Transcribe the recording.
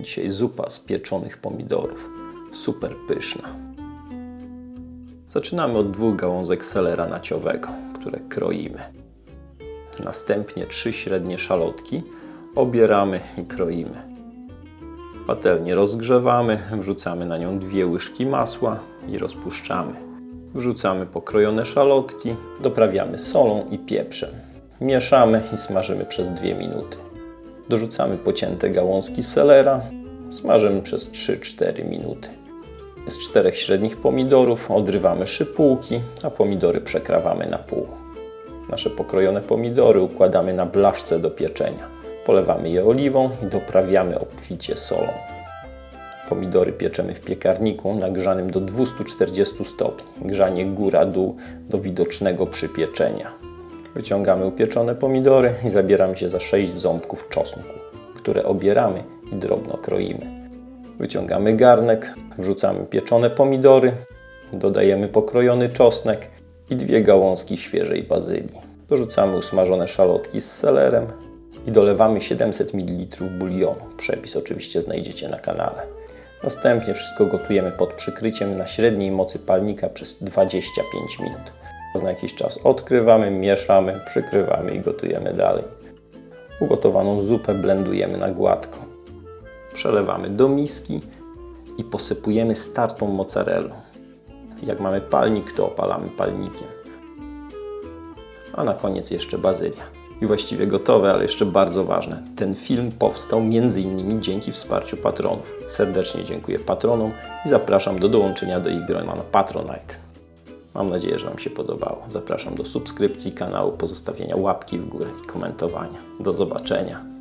Dzisiaj zupa z pieczonych pomidorów. Super pyszna. Zaczynamy od dwóch gałązek selera naciowego, które kroimy. Następnie trzy średnie szalotki obieramy i kroimy. Patelnię rozgrzewamy, wrzucamy na nią dwie łyżki masła i rozpuszczamy. Wrzucamy pokrojone szalotki, doprawiamy solą i pieprzem. Mieszamy i smażymy przez 2 minuty. Dorzucamy pocięte gałązki selera, smażymy przez 3-4 minuty. Z czterech średnich pomidorów odrywamy szypułki, a pomidory przekrawamy na pół. Nasze pokrojone pomidory układamy na blaszce do pieczenia. Polewamy je oliwą i doprawiamy obficie solą. Pomidory pieczemy w piekarniku nagrzanym do 240 stopni. Grzanie góra-dół do widocznego przypieczenia. Wyciągamy upieczone pomidory i zabieramy się za 6 ząbków czosnku, które obieramy i drobno kroimy. Wyciągamy garnek, wrzucamy pieczone pomidory, dodajemy pokrojony czosnek i dwie gałązki świeżej bazylii. Dorzucamy usmażone szalotki z selerem i dolewamy 700 ml bulionu. Przepis oczywiście znajdziecie na kanale. Następnie wszystko gotujemy pod przykryciem na średniej mocy palnika przez 25 minut. Na jakiś czas odkrywamy, mieszamy, przykrywamy i gotujemy dalej. Ugotowaną zupę blendujemy na gładko. Przelewamy do miski i posypujemy startą mozzarellą. Jak mamy palnik, to opalamy palnikiem. A na koniec jeszcze bazylia. I właściwie gotowe, ale jeszcze bardzo ważne. Ten film powstał m.in. dzięki wsparciu patronów. Serdecznie dziękuję patronom i zapraszam do dołączenia do ich grona na Patronite. Mam nadzieję, że Wam się podobało. Zapraszam do subskrypcji kanału, pozostawienia łapki w górę i komentowania. Do zobaczenia.